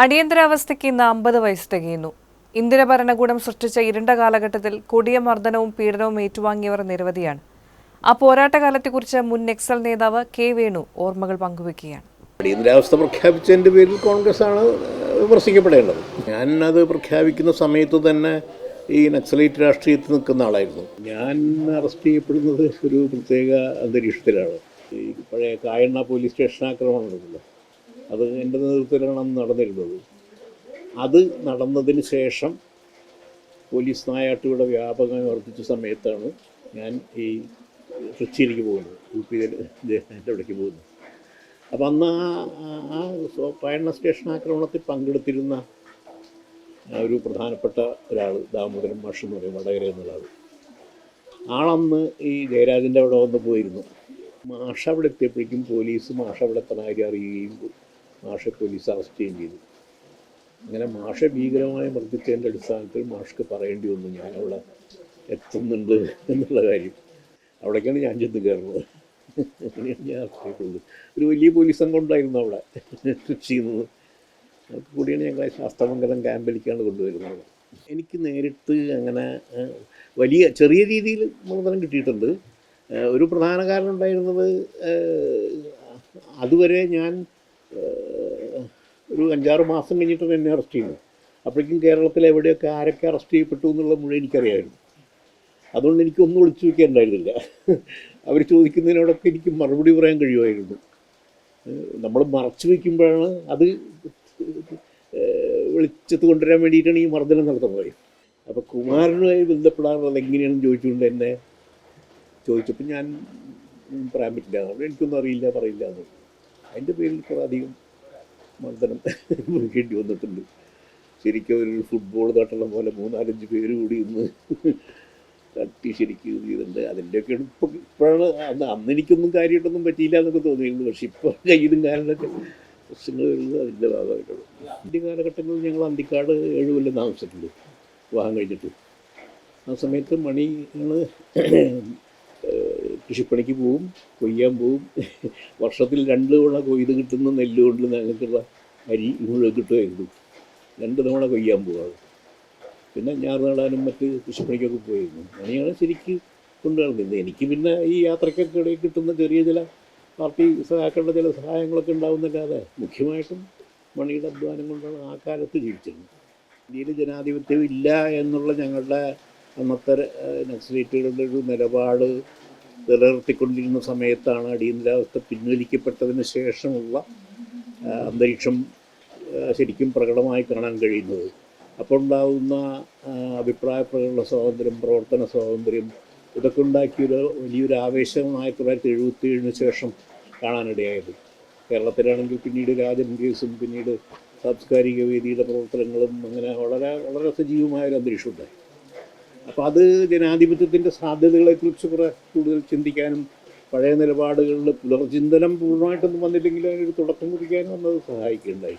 അടിയന്തരാവസ്ഥയ്ക്ക് ഇന്ന് അമ്പത് വയസ്സ് തികയുന്നു. ഇന്ദിര ഭരണകൂടം സൃഷ്ടിച്ച ഇരുണ്ട കാലഘട്ടത്തിൽ കൊടിയ മർദ്ദനവും പീഡനവും ഏറ്റുവാങ്ങിയവർ നിരവധിയാണ്. ആ പോരാട്ടകാലത്തെക്കുറിച്ച് മുൻ നക്സൽ നേതാവ് കെ വേണു ഓർമ്മകൾ പങ്കുവെക്കുകയാണ്. അടിയന്തരാവസ്ഥ പ്രഖ്യാപിച്ചതിന്റെ പേരിൽ കോൺഗ്രസ് ആണ് വിമർശിക്കപ്പെടേണ്ടത്. ഞാൻ അത് പ്രഖ്യാപിക്കുന്ന സമയത്ത് തന്നെ ഈ നക്സലൈറ്റ് രാഷ്ട്രീയത്തിൽ നിൽക്കുന്ന ആളായിരുന്നു. ഞാൻ അറസ്റ്റ് ചെയ്യപ്പെടുന്നത് ഒരു പ്രത്യേക അന്തരീക്ഷത്തിലാണ്. ഈ പഴയ കായണ്ണ പോലീസ് സ്റ്റേഷൻ ആക്രമണം നടന്നല്ലോ അത് എന്റെ നേതൃത്വത്തിലാണ് നടന്നിരുന്നത്. അത് നടന്നതിന് ശേഷം പോലീസ് നായാട്ടിയുടെ വ്യാപകമായി വർദ്ധിച്ച സമയത്താണ് ഞാൻ ഈ ട്രിച്ചിയിലേക്ക് പോകുന്നത്. യു പി എന്റെ അവിടേക്ക് പോകുന്നത്. അപ്പം അന്ന് ആ ആ- പയണ്ണ സ്റ്റേഷൻ ആക്രമണത്തിൽ പങ്കെടുത്തിരുന്ന ഒരു പ്രധാനപ്പെട്ട ഒരാൾ ദാമോദരൻ മാഷ് എന്ന് പറയും വടകര എന്നുള്ള ആൾ ആളന്ന് ഈ ജയരാജന്റെ അവിടെ വന്ന് പോയിരുന്നു. മാഷ അവിടെ എത്തിയപ്പോഴേക്കും പോലീസ് മാഷ അവിടെ കാര്യം അറിയുകയും മാഷെ പോലീസ് അറസ്റ്റ് ചെയ്യുകയും ചെയ്തു. അങ്ങനെ മാഷ ഭീകരമായി മർദ്ദിച്ചതിന്റെ അടിസ്ഥാനത്തിൽ മാഷ്ക്ക് പറയേണ്ടി വന്നു ഞാനവിടെ എത്തുന്നുണ്ട് എന്നുള്ള കാര്യം. അവിടേക്കാണ് ഞാൻ ചെന്ന് കയറുന്നത്. അങ്ങനെയാണ് ഞാൻ അറിയപ്പെടുന്നത് ഒരു വലിയ പോലീസ് സംഘം ഉണ്ടായിരുന്നു അവിടെ ചെയ്യുന്നത്. അതൊക്കെ കൂടിയാണ് ഞങ്ങളെ ശാസ്ത്രമംഗലം ക്യാമ്പിലേക്കാണ് കൊണ്ടുവരുന്നത്. എനിക്ക് നേരിട്ട് അങ്ങനെ വലിയ ചെറിയ രീതിയിൽ മർദ്ദനം കിട്ടിയിട്ടുണ്ട്. ഒരു പ്രധാന കാരണം ഉണ്ടായിരുന്നത് അതുവരെ ഞാൻ ഒരു അഞ്ചാറ് മാസം കഴിഞ്ഞിട്ടാണ് എന്നെ അറസ്റ്റ് ചെയ്യുന്നത് അപ്പോഴേക്കും കേരളത്തിൽ എവിടെയൊക്കെ ആരൊക്കെ അറസ്റ്റ് ചെയ്യപ്പെട്ടു എന്നുള്ള മുഴുവൻ എനിക്കറിയാമായിരുന്നു. അതുകൊണ്ട് എനിക്കൊന്നും ഒളിച്ചു വയ്ക്കാനുണ്ടായിരുന്നില്ല അവർ ചോദിക്കുന്നതിനോടൊക്കെ എനിക്ക് മറുപടി പറയാൻ കഴിയുമായിരുന്നു. നമ്മൾ മറച്ചു വയ്ക്കുമ്പോഴാണ് അത് വെളിച്ചത്ത് കൊണ്ടുവരാൻ വേണ്ടിയിട്ടാണ് ഈ മർദ്ദനം നടത്തുന്നത്. അപ്പോൾ കുമാരനുമായി ബന്ധപ്പെടാറുള്ളത് എങ്ങനെയാണെന്ന് ചോദിച്ചുകൊണ്ട് എന്നെ ചോദിച്ചപ്പോൾ ഞാൻ പറയാൻ പറ്റില്ല. എനിക്കൊന്നും അറിയില്ല പറയില്ല എന്ന് അതിന്റെ പേരിൽ കുറേ അധികം മർദ്ദനം വഹിക്കേണ്ടി വന്നിട്ടുണ്ട്. ശരിക്കും ഒരു ഫുട്ബോൾ തട്ടണം പോലെ മൂന്നാലഞ്ച് പേര് കൂടി ഇന്ന് തട്ടി ശരിക്കും ചെയ്തിട്ടുണ്ട്. അതിന്റെയൊക്കെ ഇപ്പോൾ ഇപ്പോഴാണ് അന്ന് അന്ന് എനിക്കൊന്നും കാര്യമായിട്ടൊന്നും പറ്റിയില്ല എന്നൊക്കെ തോന്നിയിട്ടുണ്ട്. പക്ഷെ ഇപ്പോൾ കയ്യിലും കാലിലൊക്കെ പ്രശ്നങ്ങൾ വരുന്നത് അതിന്റെ ഭാഗമായിട്ടുള്ളൂ ഇന്ത്യ കാലഘട്ടങ്ങളിൽ ഞങ്ങൾ അന്തിക്കാട് ഏഴ് കൊല്ലം താമസിച്ചിട്ടുണ്ട്. വിവാഹം കഴിഞ്ഞിട്ട്. ആ സമയത്ത് മണി ഞങ്ങൾ കൃഷിപ്പണിക്ക് പോവും കൊയ്യാൻ പോവും. വർഷത്തിൽ രണ്ട് തവണ കൊയ്ത് കിട്ടുന്ന നെല്ല് കൊണ്ട് ഞങ്ങൾക്കുള്ള അരി മുഴുവൻ കിട്ടുമായിരുന്നു. രണ്ട് തവണ കൊയ്യാൻ പോവാറ് പിന്നെ ഞാറ് നടാനും മറ്റ് കൃഷിപ്പണിക്കൊക്കെ പോയിരുന്നു. അങ്ങനെയാണ് ശരിക്ക് കൊണ്ടു നടക്കുന്നത് എനിക്ക് പിന്നെ ഈ യാത്രയ്ക്കൊക്കെ ഇടയിൽ കിട്ടുന്ന ചെറിയ ചില പാർട്ടി സഹാക്കളുടെ ചില സഹായങ്ങളൊക്കെ ഉണ്ടാവുന്നില്ലാതെ മുഖ്യമായിട്ടും മണിയുടെ അധ്വാനം കൊണ്ടാണ് ആ കാലത്ത് ജീവിച്ചിരുന്നത്. ഇന്ത്യയിൽ ജനാധിപത്യം ഇല്ല എന്നുള്ള ഞങ്ങളുടെ അന്നത്തെ നക്സലേറ്റുകളുടെ ഒരു നിലപാട് നിലനിർത്തിക്കൊണ്ടിരുന്ന സമയത്താണ് അടിയന്തരാവസ്ഥ പിൻവലിക്കപ്പെട്ടതിന് ശേഷമുള്ള അന്തരീക്ഷം ശരിക്കും പ്രകടമായി കാണാൻ കഴിയുന്നത്. അപ്പോൾ ഉണ്ടാകുന്ന അഭിപ്രായ പ്രകടന സ്വാതന്ത്ര്യം പ്രവർത്തന സ്വാതന്ത്ര്യം ഇതൊക്കെ ഉണ്ടാക്കിയൊരു വലിയൊരു ആവേശം ആയിരത്തി തൊള്ളായിരത്തി എഴുപത്തി ഏഴിന് ശേഷം കാണാനിടയായത്. കേരളത്തിലാണെങ്കിൽ പിന്നീട് രാജൻ കേസും പിന്നീട് സാംസ്കാരിക വേദിയുടെ പ്രവർത്തനങ്ങളും അങ്ങനെ വളരെ വളരെ സജീവമായൊരു അന്തരീക്ഷം ഉണ്ടായി അപ്പോൾ അത് ജനാധിപത്യത്തിന്റെ സാധ്യതകളെക്കുറിച്ച് കുറെ കൂടുതൽ ചിന്തിക്കാനും പഴയ നിലപാടുകളിൽ പുനർചിന്തനം പൂർണമായിട്ടൊന്നും വന്നില്ലെങ്കിലും അതിനൊരു തുടക്കം കുറിക്കാനും എന്നത് സഹായിക്കുകയുണ്ടായി